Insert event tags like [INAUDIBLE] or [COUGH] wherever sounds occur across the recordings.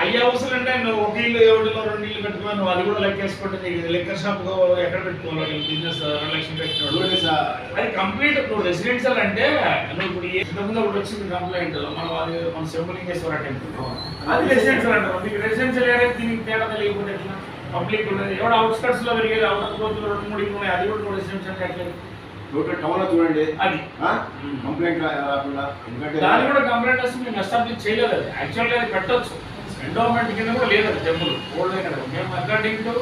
అయ్యే అవసరం అంటే నువ్వు ఒక ఇల్లు ఏడులో రెండు ఇల్లు పెట్టుకున్నావు నువ్వు అది కూడా లెక్కేసుకుంటే నీకు లెక్కర్ షాప్ ఎక్కడ పెట్టుకోవాలి? బిజినెస్ రెండు లక్షలు సార్ అది కంప్లీట్ ఇప్పుడు రెసిడెన్షియల్ అంటే నువ్వు ఇప్పుడు ఏ ఇంతకుముందు ఒకటి వచ్చింది కంప్లైంట్ మనం అది మన శంభలింగేశ్వర టెంపుల్ అది రెసిడెన్షియల్ అంటారు. మీకు రెసిడెన్షియల్ ఏరియా దీనికి తేడా తెలియకుండా ఎట్లా? పబ్లిక్ ఉన్నది. ఎవడ అవుట్స్కట్స్లో పెరిగేది అవుట్ కోతులు రెండు మూడు ఉన్నాయి. అది కూడా నువ్వు రెసిడెన్షియల్ ఎట్లేదు టోటల్ టౌన్లో చూడండి. అది. కంప్లైంట్ రాకుండా? ఎందుకంటే దాని కూడా కంప్లైంట్ వస్తే మేము ఎస్టాబ్లిష్ చేయలేదు అది. యాక్చువల్గా అది ఎండోమెంట్ కింద కూడా లేదు టెంపుల్ ఓల్డ్ దగ్గర మేము అకార్డింగ్ టు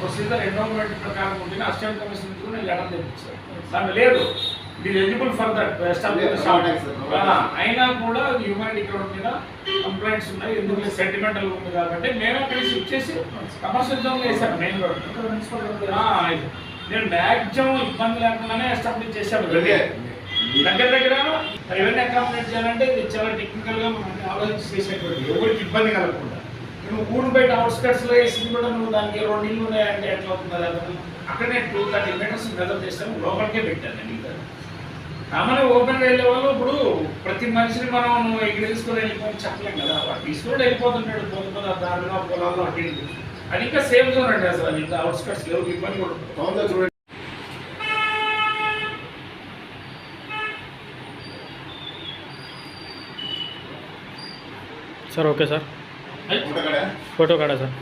ప్రొసీజర్ ఎండోమెంట్ ప్రకారం ఉంటుంది అసిస్టెంట్ కమిషన్ కూడా లెటర్ తెప్పించారు దాని లేదు. ఇది ఎలిజిబుల్ ఫర్ దట్ అయినా కూడా హ్యూమానిటీ గ్రౌండ్ మీద కంప్లైంట్స్ ఉన్నాయి. ఎందుకు సెంటిమెంటల్ ఉంది కాబట్టి మేము అక్కడ షిఫ్ట్ చేసి కమర్షియల్ జోన్ వేసాం. మెయిన్ రోడ్ నేను మ్యాక్సిమం ఇబ్బంది లేకుండానే ఎస్టాబ్లిష్ చేశాను. దగ్గర దగ్గర రెవెన్యూ అకామిడేట్ చేయాలంటే ఇది చాలా టెక్నికల్గా మనం ఆలోచించి చేసేటువంటి ఎవరికి ఇబ్బంది కలగకుండా. నువ్వు ఊరు బయట అవుట్స్కట్స్లో వేసి కూడా నువ్వు దానికి రెండు ఇల్లు ఉన్నాయంటే ఎట్లా అవుతుంది అది అక్కడనే టూ థర్టీ మీటర్స్ మెజర్ చేస్తాను లోపలికే పెట్టాను నేను ఇంకా. కామన్ ఓపెన్ వెళ్ళే వాళ్ళు ఇప్పుడు ప్రతి మనిషిని మనం నువ్వు ఇక్కడ తీసుకొని వెళ్ళిపోయి చెప్పలేం కదా. వాడు తీసుకొని వెళ్ళిపోతుంటాడు. పోతు పోతే దారిలో పొలాల్లో అటు. అది ఇంకా సేఫ్ జోన్ అండి అసలు అది ఇంకా అవుట్స్కట్స్ ఎవరికి ఇబ్బంది కూడా. చూడండి. Sir okay sir. ఫోటో కాడా? సార్?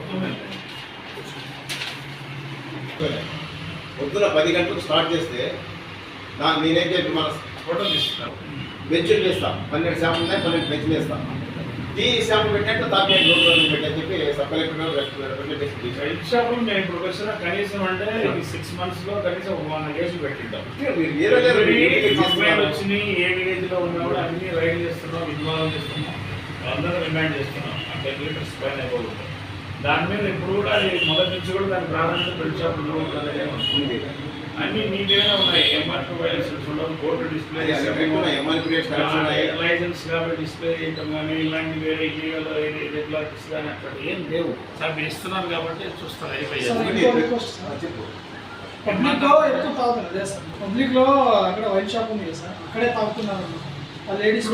పొద్దున పది గంటలకు స్టార్ట్ చేస్తే దాన్ని నేనేం చెప్పి మన ఫోటో తీసుకుంటాం బెంచులు వేస్తాం పన్నెండు శాంపుల్ ఉన్నాయి పన్నెండు బెంచులు వేస్తాం. ఈ పెట్టినట్టు పెట్టని చెప్పి సబ్ కలెక్టర్ షాపులు మేము ఇప్పుడు వచ్చిన కనీసం అంటే సిక్స్ మంత్స్లో కనీసం ఒక పెట్టింటాం? వచ్చినాయి ఏ విలేజ్లో ఉన్నా కూడా అన్ని రైడ్ చేస్తున్నాం ఇన్వాల్వ్ చేస్తున్నాం. అందరూ రిమైండ్ చేస్తున్నాం. అంటే లీటర్స్ పైన అయిపోతుంది దాని మీద ఇప్పుడు కూడా మొదటి నుంచి కూడా దాని ప్రాధాన్యత షాపులు ఉంది. అన్ని నీట్గానే ఉన్నాయి. వైలెన్స్ ఉండవు కోర్టు డిస్ప్లే. లైసెన్స్ కాబట్టి డిస్ప్లే చేయటం కానీ ఇలాంటి వేరే ఇల్లీగల్ రెగ్యులారిటీస్ కానీ అక్కడ ఏం లేవు. సార్ మీరు ఇస్తున్నారు కాబట్టి చూస్తారు వెరిఫై సార్, చేస్తారు. ఇంకో రిక్వెస్ట్ సార్. ఆ, చెప్పు. పబ్లిక్లో ఎక్కువ తాగుతున్నారు అదే సార్. పబ్లిక్లో అక్కడ వైన్ షాప్ ఉంది కదా సార్ అక్కడే తాగుతున్నారు. ఆ లేడీస్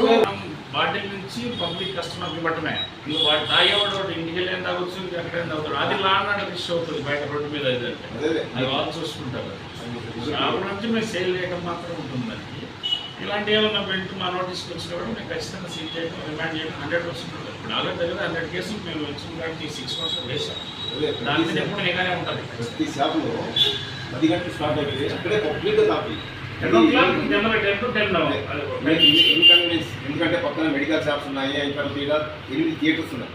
బాటిల్ నుంచి పబ్లిక్ కస్టమర్కి ఇవ్వటమే. నువ్వు వాడు తాగేవాడు వాడు ఇంటికి వెళ్ళి తాగొచ్చు ఇంకా ఎక్కడ తాగుతాడు. అది లాండ్ ఆర్డర్ ఇష్యూ అవుతుంది బయట రోడ్డు మీద అయితే. అదే. అది వాళ్ళు చూసుకుంటారు. మేము సేల్ చేయడం మాత్రం ఉంటుంది దానికి ఇలాంటి ఏమన్నా బెల్ట్ మా నోటీస్కి వచ్చినప్పుడు మేము ఖచ్చితంగా సీల్ చేయడం రిమాండ్ చేయడం హండ్రెడ్ పర్సెంట్ ఉంటుంది ఇప్పుడు ఆల్రెడీ దగ్గర హండ్రెడ్ కేసులు మేము వచ్చిన కాబట్టి సిక్స్ మంత్స్ వేసాం దాని మీద ఎప్పుడు నిఘానే ఉంటుంది ప్రతి షాపులో పది గంటలు స్టార్ట్ అయితే అక్కడే కంప్లీట్ ఇన్కన్వీనియన్స్ ఎందుకంటే పక్కన మెడికల్ షాప్స్ ఉన్నాయి ఇంకా ఎనిమిది థియేటర్స్ ఉన్నాయి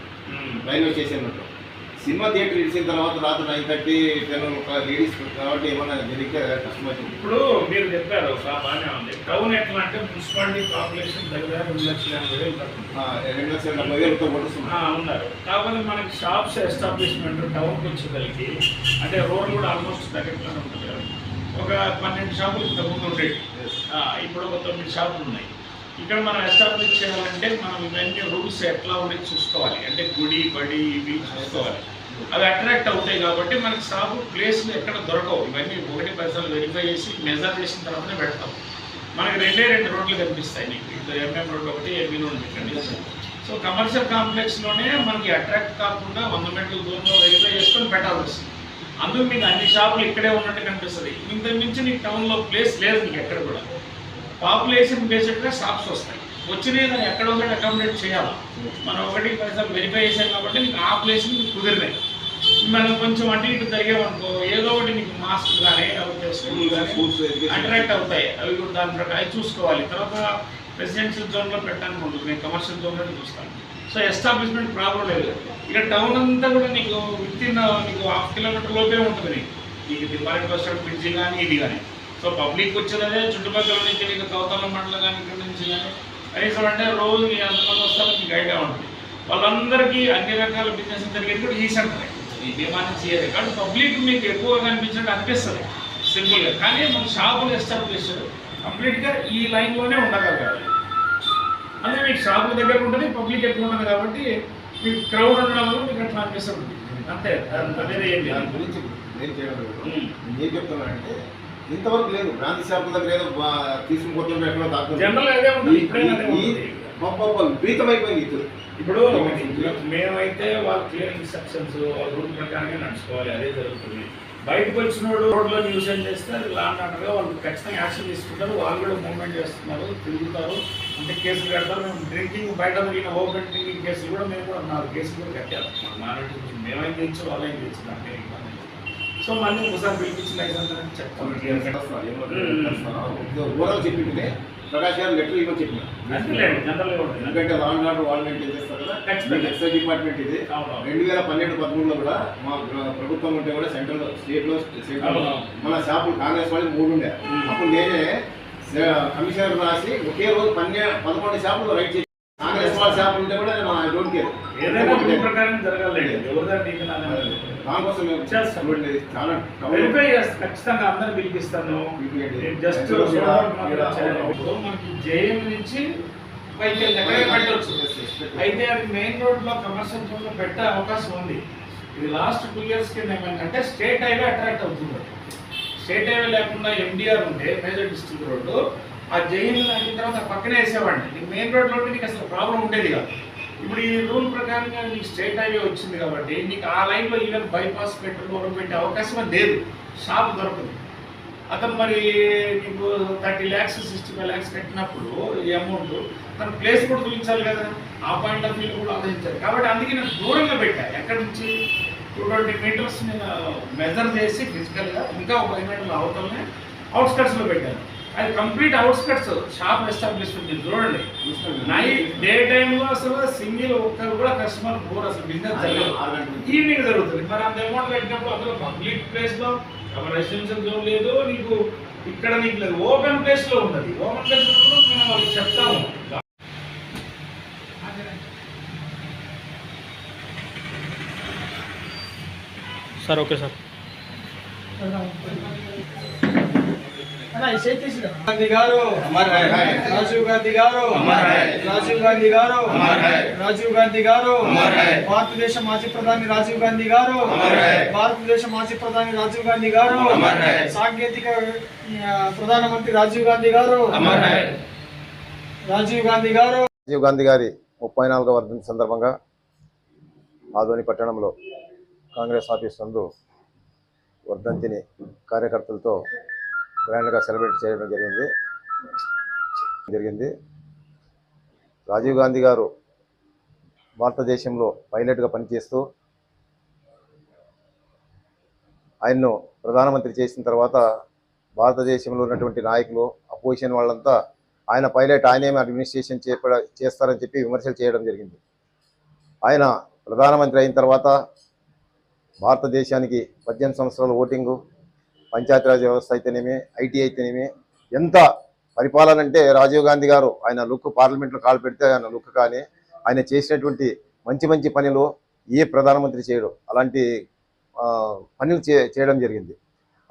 రైల్వే స్టేషన్ ఉంటుంది సినిమా థియేటర్ ఇచ్చిన తర్వాత రాత్రి నైన్ థర్టీ టెన్ ఒక లేడీస్ కాబట్టి ఏమన్నా జరిగితే కష్టం అవుతుంది ఇప్పుడు మీరు చెప్పారు బాగానే ఉంది. టౌన్ ఎట్లా అంటే మున్సిపాలిటీ పాపులేషన్ దగ్గర రెండు లక్షల ఎనభై వేలు రెండు లక్షల డెబ్బై వేలతో ఉన్నారు. కాకపోతే మనకి షాప్స్ ఎస్టాబ్లిష్మెంట్ టౌన్కి వచ్చేసరికి అంటే రోడ్ కూడా ఆల్మోస్ట్ దగ్గరలోనే ఉంటుంది ఒక పన్నెండు షాపులు ఇంతకుముందు ఉండేవి. ఇప్పుడు ఒక తొమ్మిది షాపులు ఉన్నాయి. ఇక్కడ మనం ఎస్టాబ్లిష్ చేయాలంటే మనం ఇవన్నీ రూల్స్ ఎట్లా ఉన్నాయి చూసుకోవాలి? అంటే గుడి బడి ఇవి చూసుకోవాలి. అవి అట్రాక్ట్ అవుతాయి కాబట్టి మనకి షాపు ప్లేస్లు ఎక్కడ దొరకవు. ఇవన్నీ ఒకటి పైసలు వెరిఫై చేసి మెజర్ చేసిన తర్వాతనే పెడతాం. మనకి రెండే రెండు రోడ్లు కనిపిస్తాయి నీకు. ఇటు ఎంఎం రోడ్ ఒకటి ఎంబీ రోడ్ ఇక్కడ సో కమర్షియల్ కాంప్లెక్స్లోనే మనకి అట్రాక్ట్ కాకుండా వంద మీటర్ల దూరంలో వెరిఫై చేసుకొని పెట్టాల్సి వస్తుంది. అందుకు మీకు అన్ని షాపులు ఇక్కడే ఉన్నట్టు కనిపిస్తుంది. ఇంత మించి నీకు టౌన్లో ప్లేస్ లేదు నీకు ఎక్కడ కూడా. పాపులేషన్ బేస్డ్గా షాప్స్ వస్తాయి. వచ్చినాయి దాన్ని ఎక్కడ ఒకటి అకామిడేట్ చేయాలి. మనం ఒకటి వెరిఫై చేసాం కాబట్టి నీకు ఆ ప్లేస్ నీకు కుదిరినాయి. మనం కొంచెం అటు ఇటు జరిగామనుకో ఏదో ఒకటి నీకు మాస్క్ కానీ స్కూల్ కానీ. అట్రాక్ట్ అవుతాయి. అవి కూడా దాని ప్రకారం అవి చూసుకోవాలి. తర్వాత రెసిడెన్షియల్ జోన్లో పెట్టడానికి ఉంటుంది నేను కమర్షియల్ జోన్లో చూస్తాను. సో ఎస్టాబ్లిష్మెంట్ ప్రాబ్లం లేదు. ఇక టౌన్ అంతా కూడా నీకు విత్ ఇన్ నీకు హాఫ్ కిలోమీటర్ లోపే ఉంటుంది నీకు. నీకు దిపాలి బస్ స్టాండ్ బ్రిడ్జి కానీ ఇది కానీ సో పబ్లిక్ వచ్చేదే చుట్టుపక్కల నుంచి నీకు కౌతల మండలం కానీ ఇక్కడ నుంచి కానీ కనీసం అంటే రోజు నీ ఎంతమంది వస్తారో నీకు ఐడియా ఉంటుంది. వాళ్ళందరికీ అన్ని రకాల బిజినెస్ జరిగేది కూడా ఈ సెంటరే. ఈ బీమా నుంచి ఏదే కాబట్టి పబ్లిక్ మీకు ఎక్కువగా కనిపించినట్టు అనిపిస్తుంది. సింపుల్గా కానీ మన షాపులు ఎస్టాబ్లిష్ కంప్లీట్గా ఈ లైన్లోనే ఉండగలగాలి అదే మీకు షాపుల దగ్గర ఉంటుంది పబ్లిక్ ఎక్కువ ఉంటుంది కాబట్టి మీకు క్రౌడ్ ఉండడం వల్ల మీకు అట్లా అనిపిస్తుంది అంతే. అంత వేరే ఏం దాని లేదు గురించి నేను చేయడం లేదు. ఇంతవరకు లేదు. బ్రాంతి షాపుల దగ్గర ఏదో బా- తీసుకుని పోతుంటే ఎక్కడో పాపం విపరీతమైపోయింది ఇది ఇప్పుడు మేమైతే వాళ్ళ క్లియర్ ఇన్స్ట్రక్షన్స్ వాళ్ళ రూల్ ప్రకారంగా నడుచుకోవాలి. అదే జరుగుతుంది. బయటకు వచ్చినోడు రోడ్లో న్యూసెన్స్ చేస్తే అది లాండ్ ఆర్డర్గా వాళ్ళు ఖచ్చితంగా యాక్షన్ తీసుకుంటారు. వాళ్ళు కూడా మూవ్మెంట్ చేస్తున్నారు తిరుగుతారు. అంటే కేసులు కడతారు. మేము డ్రింకింగ్ బయట దొరికిన ఓపెన్ డ్రింకింగ్ కేసులు కూడా మేము కూడా నాలుగు కేసులు కూడా కట్టారు. మా నాన్న మేమైనా తెచ్చు వాళ్ళేం లేదు. సో మళ్ళీ ఒకసారి పిలిపించి లైసెన్స్ అని ఊరాలు చెప్పింటే ప్రకాష్ గారు లెటర్ ఇవ్వని ఎందుకంటే ఆర్డర్ చేస్తారు కదా. ఎక్సైజ్ డిపార్ట్మెంట్ ఇది. రెండు వేల పన్నెండు పదమూడులో కూడా మా ప్ర- ప్రభుత్వం ఉంటే కూడా సెంట్రల్ స్టేట్లో స్టేట్లో అవునవును. మన షాపులు కాంగ్రెస్ వాళ్ళు మూడు ఉండే. ఉమ్. అప్పుడు నేనే కమిషనర్ రాసి ఒకే రోజు పన్నె పదకొండు షాపులు రైట్ చేసి కాంగ్రెస్ వాళ్ళ షాపులు ఉంటే కూడా నేను ఐ డోంట్ కేర్ ఏదైనా ప్రకారం ఎవరిదాన్ని దానికోసం మేము చేస్తాం. చూడండి, చాలా. వెరిఫై చేస్తాను ఖచ్చితంగా అందరిని పిలిపిస్తాను. జస్ట్ మనకి జేఎం నుంచి పైకి వెళ్ళి ఎక్కడికి పెట్టవచ్చు అయితే అది మెయిన్ రోడ్లో కమర్షియల్ జోన్లో పెట్టే అవకాశం ఉంది. ఇది లాస్ట్ టూ ఇయర్స్ కింద ఏమైందంటే స్టేట్ హైవే అట్రాక్ట్ అవుతుంది. స్టేట్ హైవే లేకుండా ఎండిఆర్ ఉంటే మేజర్ డిస్ట్రిక్ట్ రోడ్డు ఆ జైన్ అయిన తర్వాత పక్కనే వేసేవాడిని. నీకు మెయిన్ రోడ్లో నీకు అసలు ప్రాబ్లం ఉండేది కాదు. ఇప్పుడు ఈ రూల్ ప్రకారంగా నీకు స్టేట్ హైవే వచ్చింది కాబట్టి నీకు ఆ లైన్లో ఈవెన్ బైపాస్ పెట్రోల్ పెట్టే అవకాశం లేదు. షాప్ దొరకదు. అతను మరి నీకు thirty lakhs sixty five lakhs కట్టినప్పుడు ఈ అమౌంట్ తన ప్లేస్ కూడా చూపించాలి కదా. ఆ పాయింట్ ఆఫ్ వ్యూ కూడా ఆలోచించాలి కాబట్టి అందుకే నేను దూరంగా పెట్టాను ఎక్కడి నుంచి? టూ ట్వంటీ మీటర్స్ నేను మెజర్ చేసి ఫిజికల్గా ఇంకా ఒక ఫైవ్ మీటర్లు అవతలనే అవుట్స్కట్స్లో పెట్టాను. అది కంప్లీట్ అవుట్స్కట్స్ షాప్ ఎస్టాబ్లిష్మెంట్ మీరు చూడండి. నైట్ డే టైంలో అసలు సింగిల్ ఒక్కరు కూడా కస్టమర్ పోరు అసలు బిజినెస్ జరగదు. ఈవినింగ్ జరుగుతుంది. మరి అంత అమౌంట్ పెట్టినప్పుడు అందులో పబ్లిక్ ప్లేస్లో రెసిడెన్షియల్ జోన్ లేదు నీకు ఇక్కడ నీకు లేదు. ఓపెన్ ప్లేస్లో ఉన్నది. ఓపెన్ ప్లేస్ ఉన్నప్పుడు మేము వాళ్ళకి చెప్తాము. Sir okay sir. గాంధీ గారు. రాజీవ్ గాంధీ గారు. రాజీవ్ గాంధీ గారు. రాజీవ్ గాంధీ గారు. భారతదేశ మాజీ ప్రధాని రాజీవ్ గాంధీ గారు. భారతదేశ మాజీ ప్రధాని రాజీవ్ గాంధీ గారు. సాంకేతిక ప్రధానమంత్రి రాజీవ్ గాంధీ గారు. రాజీవ్ గాంధీ గారు రాజీవ్ గాంధీ గారి ముప్పై నాలుగవ వర్ధంతి సందర్భంగా ఆదోని పట్టణంలో కాంగ్రెస్ ఆఫీస్ నందు వర్ధంతిని కార్యకర్తలతో గ్రాండ్గా సెలబ్రేట్ చేయడం జరిగింది. జరిగింది. రాజీవ్ గాంధీ గారు భారతదేశంలో పైలట్గా పనిచేస్తూ ఆయన్ను ప్రధానమంత్రి చేసిన తర్వాత భారతదేశంలో ఉన్నటువంటి నాయకులు అపోజిషన్ వాళ్ళంతా ఆయన పైలట్ ఆయనేమి అడ్మినిస్ట్రేషన్ చేపడ చేస్తారని చెప్పి విమర్శలు చేయడం జరిగింది. ఆయన ప్రధానమంత్రి అయిన తర్వాత భారతదేశానికి పద్దెనిమిది సంవత్సరాల ఓటింగు పంచాయతీరాజ్ వ్యవస్థ అయితేనేమి ఐటీ అయితేనేమి ఎంత పరిపాలన అంటే రాజీవ్ గాంధీ గారు ఆయన లుక్ పార్లమెంట్లో కాలు పెడితే ఆయన లుక్ కానీ ఆయన చేసినటువంటి మంచి మంచి పనులు ఏ ప్రధానమంత్రి చేయడు. అలాంటి పనులు చే చేయడం జరిగింది.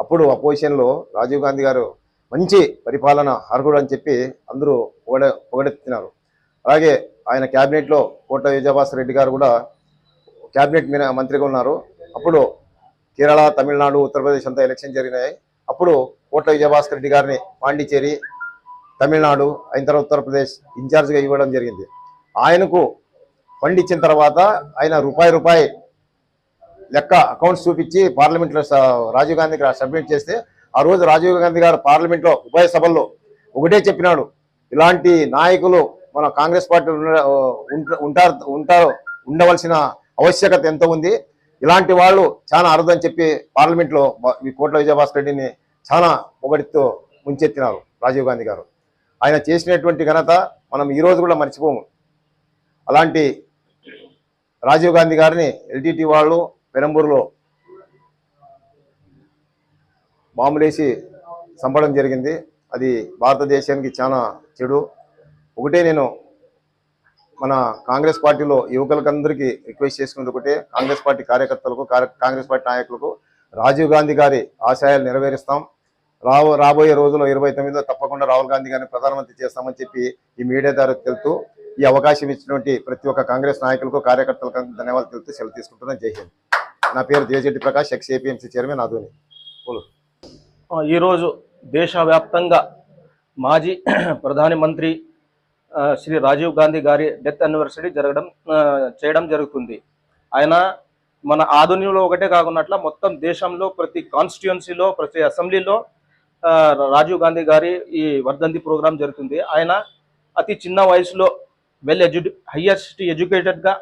అప్పుడు అపోజిషన్లో రాజీవ్ గాంధీ గారు మంచి పరిపాలన అర్హుడు అని చెప్పి అందరూ పొగడ పొగడెత్తినారు. అలాగే ఆయన క్యాబినెట్లో కోట విజయభాస్కర్ రెడ్డి గారు కూడా క్యాబినెట్ మంత్రిగా ఉన్నారు. అప్పుడు కేరళ తమిళనాడు ఉత్తరప్రదేశ్ అంతా ఎలక్షన్ జరిగినాయి. అప్పుడు కోట విజయభాస్కర్ రెడ్డి గారిని పాండిచేరి తమిళనాడు అయిన తర్వాత ఉత్తరప్రదేశ్ ఇన్ఛార్జ్గా ఇవ్వడం జరిగింది. ఆయనకు ఫండ్ ఇచ్చిన తర్వాత ఆయన రూపాయి రూపాయి లెక్క అకౌంట్స్ చూపించి పార్లమెంట్లో రాజీవ్ గాంధీకి సబ్మిట్ చేస్తే ఆ రోజు రాజీవ్ గాంధీ గారు పార్లమెంట్లో ఉభయ సభల్లో ఒకటే చెప్పినాడు. ఇలాంటి నాయకులు మన కాంగ్రెస్ పార్టీ ఉంటారు ఉంటారు ఉండవలసిన ఆవశ్యకత ఎంత ఉంది? ఇలాంటి వాళ్ళు చాలా అర్థం చెప్పి పార్లమెంట్లో ఈ కోట్ల విజయభాస్కర్ రెడ్డిని చాలా పొగడితో ముంచెత్తినారు రాజీవ్ గాంధీ గారు. ఆయన చేసినటువంటి ఘనత మనం ఈరోజు కూడా మర్చిపోము. అలాంటి రాజీవ్ గాంధీ గారిని ఎల్టీటీ వాళ్ళు పెరంబూరులో మామూలేసి చంపడం జరిగింది. అది భారతదేశానికి చాలా చెడు. ఒకటే నేను మన కాంగ్రెస్ పార్టీలో యువకులకందరికీ రిక్వెస్ట్ చేసుకున్నది ఒకటే. కాంగ్రెస్ పార్టీ కార్యకర్తలకు కాంగ్రెస్ పార్టీ నాయకులకు రాజీవ్ గాంధీ గారి ఆశయాలు నెరవేరుస్తాం. రాబో రాబోయే రోజుల్లో ఇరవై తొమ్మిదిలో తప్పకుండా రాహుల్ గాంధీ గారిని ప్రధానమంత్రి చేస్తామని చెప్పి ఈ మీడియా ద్వారా తెలుతూ ఈ అవకాశం ఇచ్చినటువంటి ప్రతి ఒక్క కాంగ్రెస్ నాయకులకు కార్యకర్తలకు ధన్యవాదాలు తెలుపుతూ సెలవు తీసుకుంటున్నాను జై హింద్. నా పేరు Devajetti Prakash ex APMC chairman Adoni ఈరోజు దేశవ్యాప్తంగా మాజీ [CLEARS THROAT] ప్రధానమంత్రి శ్రీ రాజీవ్ గాంధీ గారి డెత్ అనివర్సరీ జరగడం చేయడం జరుగుతుంది. ఆయన మన ఆధునిలో ఒకటే కాకున్నట్ల మొత్తం దేశంలో ప్రతి కాన్స్టిట్యున్సీలో ప్రతి అసెంబ్లీలో రాజీవ్ గాంధీ గారి ఈ వర్ధంతి ప్రోగ్రాం జరుగుతుంది. ఆయన అతి చిన్న వయసులో వెల్ ఎడ్యు హయ్యెస్ట్ ఎడ్యుకేటెడ్గా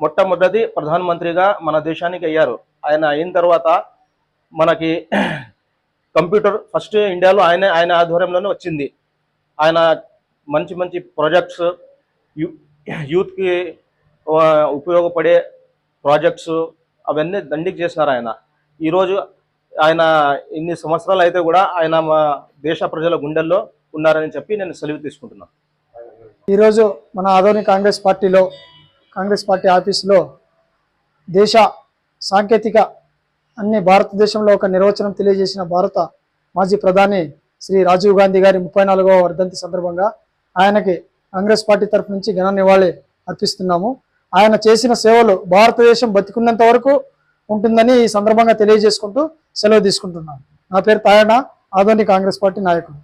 మొట్టమొదటి ప్రధానమంత్రిగా మన దేశానికి అయ్యారు. ఆయన అయిన తర్వాత మనకి [CLEARS THROAT] కంప్యూటర్ ఫస్ట్ ఇండియాలో ఆయన ఆయన ఆధ్వర్యంలోనే వచ్చింది. ఆయన మంచి మంచి ప్రాజెక్ట్స్ యూ యూత్కి ఉపయోగపడే ప్రాజెక్ట్స్ అవన్నీ దండికి చేసినారు ఆయన. ఈరోజు ఆయన ఇన్ని సంవత్సరాలు అయితే కూడా ఆయన మా దేశ ప్రజల గుండెల్లో ఉన్నారని చెప్పి నేను సెలవు తీసుకుంటున్నాను ఈరోజు మన ఆదోని కాంగ్రెస్ పార్టీలో కాంగ్రెస్ పార్టీ ఆఫీసులో దేశ సాంకేతిక అన్ని భారతదేశంలో ఒక నిర్వచనం తెలియజేసిన భారత మాజీ ప్రధాని శ్రీ రాజీవ్ గాంధీ గారి ముప్పై నాలుగవ వర్ధంతి సందర్భంగా ఆయనకి కాంగ్రెస్ పార్టీ తరఫు నుంచి ఘన నివాళి అర్పిస్తున్నాము. ఆయన చేసిన సేవలు భారతదేశం బతికున్నంత వరకు ఉంటుందని ఈ సందర్భంగా తెలియజేసుకుంటూ సెలవు తీసుకుంటున్నాను. నా పేరు తాయణ ఆధునిక కాంగ్రెస్ పార్టీ నాయకుడు.